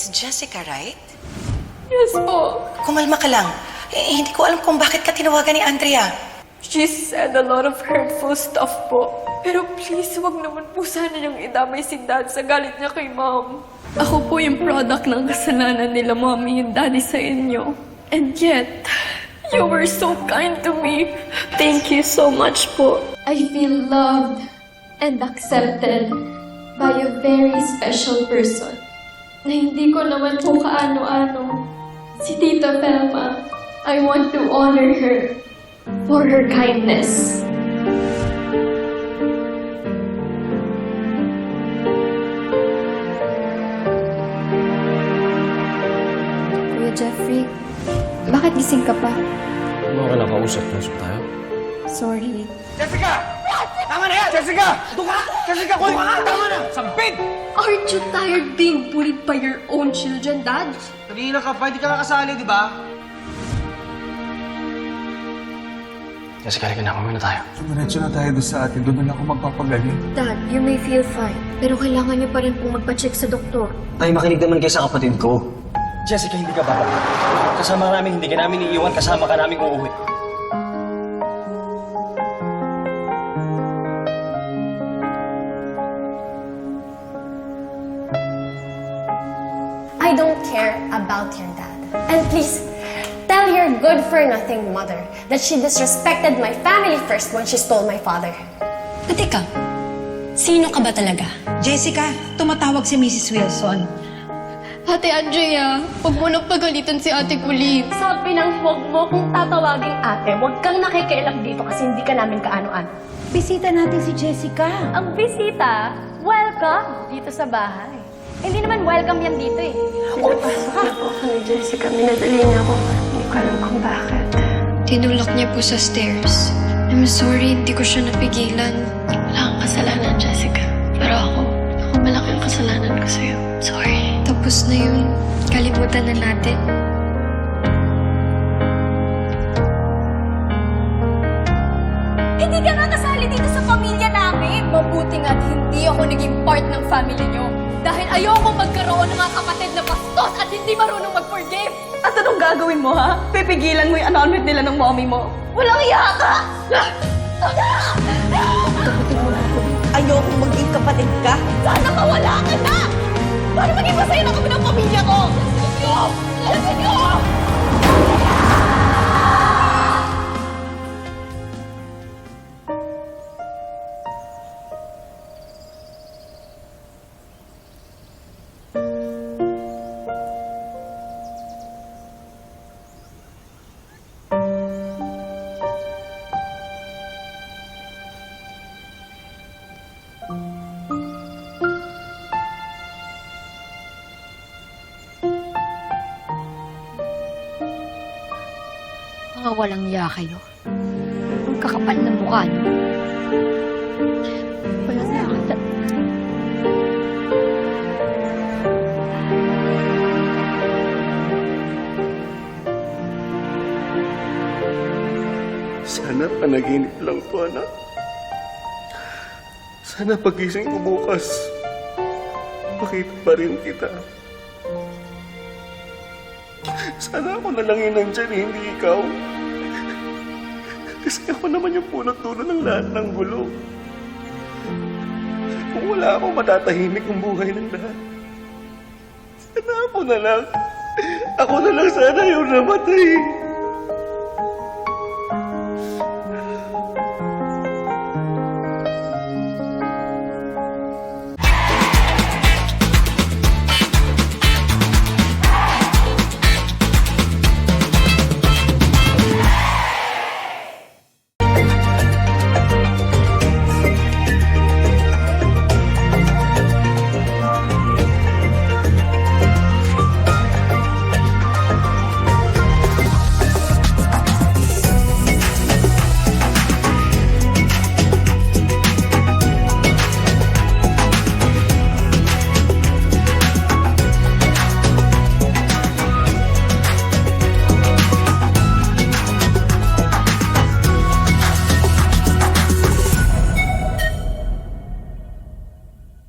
It's Jessica, right? Yes po. Kumalma ka lang. Eh, hindi ko alam kung bakit ka tinawagan ni Andrea. She said a lot of hurtful stuff po. Pero please, wag naman po sana niyang idamay si Dad sa galit niya kay Mom. Ako po yung product ng kasalanan nila Mommy and Daddy sa inyo. And yet, you were so kind to me. Thank you so much po. I feel loved and accepted by a very special person na hindi ko naman po kaano-ano. Si Tita Velma, I want to honor her for her kindness. Kuya Jeffrey, bakit gising ka pa? Ano ka nakausap? Nasok tayo? Sorry. Jessica! Tama na yan! Jessica! Doon ka! Jessica, kunin ka! Tama na! Sampit! Aren't you tired being bullied by your own children, Dad? Kanina ka pa, hindi ka nakasali, di ba? Jessica, halika na. Kumain na tayo. Diretso na tayo doon sa atin. Doon na lang ako magpapagaling. Dad, you may feel fine. Pero kailangan niyo pa rin pong magpa-check sa doktor. Tay, makinig naman kayo sa kapatid ko. Jessica, hindi ka bababa. Kasama namin, hindi ka namin iiwan, kasama ka namin uuwi. Don't care about your dad. And please, tell your good-for-nothing mother that she disrespected my family first when she stole my father. At ikaw, sino ka ba talaga? Jessica, tumatawag si Mrs. Wilson. Ate Andrea, huwag mo nang pagalitan si Ate Colleen. Sabi ng huwag mo kong tatawaging ate, huwag kang nakikialam dito kasi hindi ka namin kaano-ano. Bisita natin si Jessica. Ang bisita, welcome dito sa bahay. Naman welcome yan dito eh. Jessica, minadali niya ako. Hindi ko alam kung bakit. Tinulak niya po sa stairs. I'm sorry, hindi ko siya napigilan. Wala kang kasalanan, Jessica. Pero ako, ako malaki ang kasalanan ko sa'yo. Sorry. Tapos na yun. Kalimutan na natin. Hindi ka nga kasali dito sa pamilya namin. Mabuti nga't hindi ako naging part ng family niyo. Dahil ayoko magkaroon ng mga kapatid na bastos at hindi marunong mag-forgive. At anong gagawin mo, ha? Pipigilan mo yung annulment nila ng mommy mo? Walang iya ka! Ayokong maging kapatid ka. Sana mawala ka na! Para maging masaya na kami ng pamilya ko! Jessica! Jessica! Mga walang iya kayo. Ang kakapal ng mukha niyo. Sana panaginip lang to, anak. Sana pagising ko bukas, makita pa rin kita. Sana ako na lang yun nandyan, eh, hindi ikaw. Kasi ako naman yung punot dulo ng lahat ng gulo. Kung wala ako, matatahimik ang buhay ng lahat. Sana ako na lang. Ako na lang sana yung namatay.